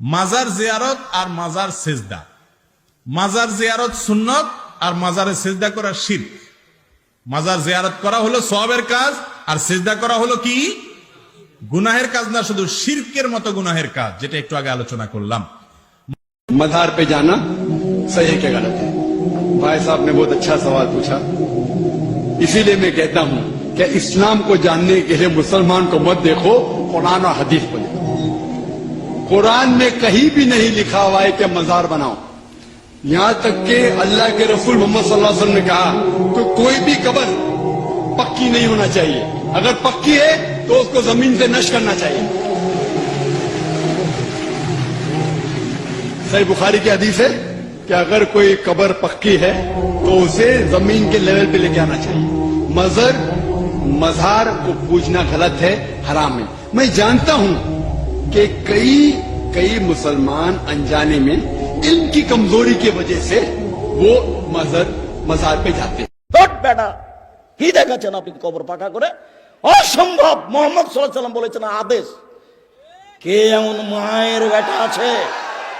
মাজার জিয়ারত আর মাজার সেজদা মাজার জিয়ারত সুন্নত আর মাজারে সেজদা করা শির মাজার জিয়ারত করা হলো সবের কাজ আর সেজদা করা হলো কি গুনাহের কাজ না শুধু শিরকের মতো গুনাহের কাজ যেটা একটু আগে আলোচনা করলাম मजार पे जाना सही है क्या गलत है भाई साहब ने बहुत अच्छा सवाल पूछा इसीलिए मैं कहता हूं कि इस्लाम को जानने के लिए मुसलमान को मत देखो कुरान और हदीस को देखो कुरान में कहीं भी नहीं लिखा हुआ है कि मजार बनाओ। यहाँ तक कि अल्लाह के रसूल मोहम्मद सल्लल्लाहु वसल्लम ने कहा कि कोई भी कब्र पक्की नहीं होना चाहिए। अगर पक्की है तो उसको ज़मीन से नश करना चाहिए। सही बुखारी की हदीस है कि अगर कोई कब्र पक्की है तो उसे ज़मीन के लेवल पे लेके आना चाहिए। मजर, मजार को पूजना गलत है, हराम है। मैं जानता हूँ कि कई कई मुसलमान अनजाने में इल्म की कमजोरी की वजह से वो मजर मजार पे जाते हैं হট বেটা কি দেখাচ্ছেন আপনি কবর পাকা করে অসম্ভব মোহাম্মদ সাল্লাহ সাল্লাম বলেছেন আদেশ কে এমন মায়ের বেটা আছে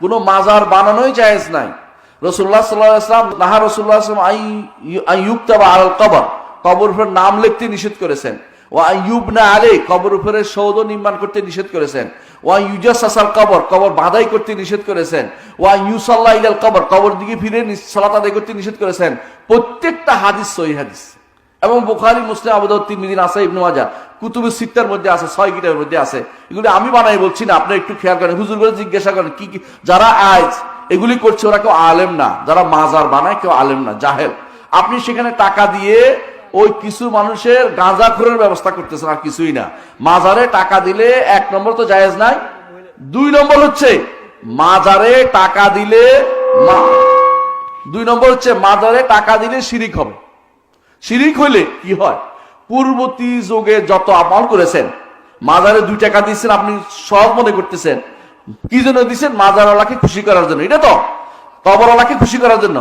কোনো মাজার বানানোই জায়েজ নাই। রসুল্লাহ সাল্লাম, নাহা রসুল্লাহ আইয়ুক্তাবা আল কবর কবর উপরে নাম লিখতে নিষেধ করেছেন। ও আইয়ুব না আলে কবর উপরে সৌদ নির্মাণ করতে নিষেধ করেছেন। ও ইউজাস আসাল কবর কবর বাধাই করতে নিষেধ করেছেন। ও ইউসাল্লাহ ইলাল কবর কবর দিকে ফিরে সালাত আদায় করতে নিষেধ করেছেন। প্রত্যেকটা হাদিস সহি হাদিস। এবং বুখারি, মুসলিম, আবুদাউদ, তিরমিজি আসে ইবনু মাজা কুতুবুস সিত্তার মধ্যে আছে, ছয় কিতাবের মধ্যে আছে। এগুলি আমি বানাই বলছি না আপনি একটু খেয়াল করেন, হুজুর করে জিজ্ঞাসা করেন, কি কি? যারা আজ এগুলি করছে ওরা কেউ আলেম না। যারা মাজার বানায় কেউ আলেম না, জাহেল। আপনি সেখানে টাকা দিয়ে ওই কিছু মানুষের গাঁজা খোরের ব্যবস্থা করতেছেন, আর কিছুই না। মাজারে টাকা দিলে এক নম্বর তো জায়েজ নাই, দুই নম্বর হচ্ছে মাজারে টাকা দিলে দুই নম্বর হচ্ছে মাজারে টাকা দিলে শিরিক হবে। শিরিক হইলে কি হয়? পূর্ববর্তী যুগে যত আমল করেছেন, মাজারে দুই টাকা দিচ্ছেন আপনি সব মনে করতেছেন, কি জন্য দিচ্ছেন মাজারওয়ালাকে খুশি করার জন্য। এটা তো কবরওয়ালাকে খুশি করার জন্য।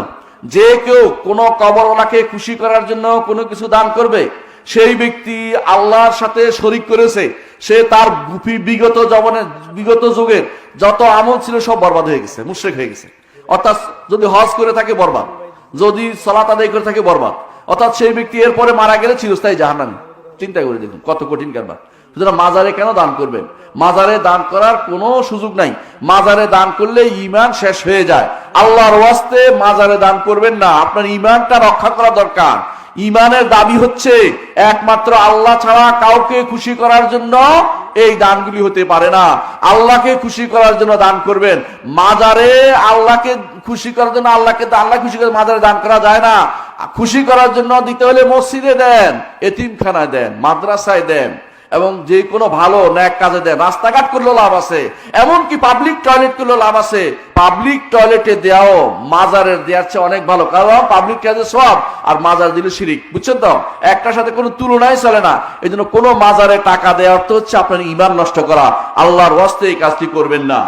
যে কেউ কোনো কবরওয়ালাকে খুশি করার জন্য কোনো কিছু দান করবে, সেই ব্যক্তি আল্লাহর সাথে শরিক করেছে, সে তার গুপি বিগত জবনে বিগত যুগের যত আমল ছিল সব বরবাদ হয়ে গেছে, মুশ্রেক হয়ে গেছে। অর্থাৎ যদি হজ করে থাকে বরবাদ, যদি সলাত আদায় করে থাকে বরবাদ। অর্থাৎ সেই ব্যক্তি এরপরে মারা গেলে চিরস্থায়ী জাহান্নামী। চিন্তা করে দেখুন, কত কঠিন কারবার। সুতরাং মাজারে কেন দান করবেন? মাজারে দান করার কোনো সুযোগ নাই। মাজারে দান করলে ইমান শেষ হয়ে যায়। আল্লাহর ওয়াস্তে মাজারে দান করবেন না। আপনার ইমানটা রক্ষা করা দরকার। ইমানের দাবি হচ্ছে, একমাত্র আল্লাহ ছাড়া কাউকে খুশি করার জন্য এই দানগুলি হতে পারে না। আল্লাহকে খুশি করার জন্য দান করবেন। মাজারে আল্লাহকে খুশি করার জন্য আল্লাহকে, আল্লাহ খুশি করে মাজারে দান করা যায় না। খুশি করার জন্য দিতে হলে মসজিদে দেন, এতিমখানায় দেন, মাদ্রাসায় দেন, এবং যে কোনো ভালো ন্যাক কাজে দেন। রাস্তাঘাট করলেও লাভ আছে, এমনকি পাবলিক টয়লেট করলেও লাভ আছে। পাবলিক টয়লেটে দেওয়াও মাজারের দেওয়ার চেয়ে অনেক ভালো। কারণ পাবলিক টয়লেট সব, আর মাজার দিলে শিরিক। বুঝছেন তো? একটার সাথে কোনো তুলনাই চলে না। এই জন্য কোনো মাজারে টাকা দেওয়ার তো হচ্ছে আপনার ইমান নষ্ট করা। আল্লাহর ওয়াস্তে এই কাজটি করবেন না।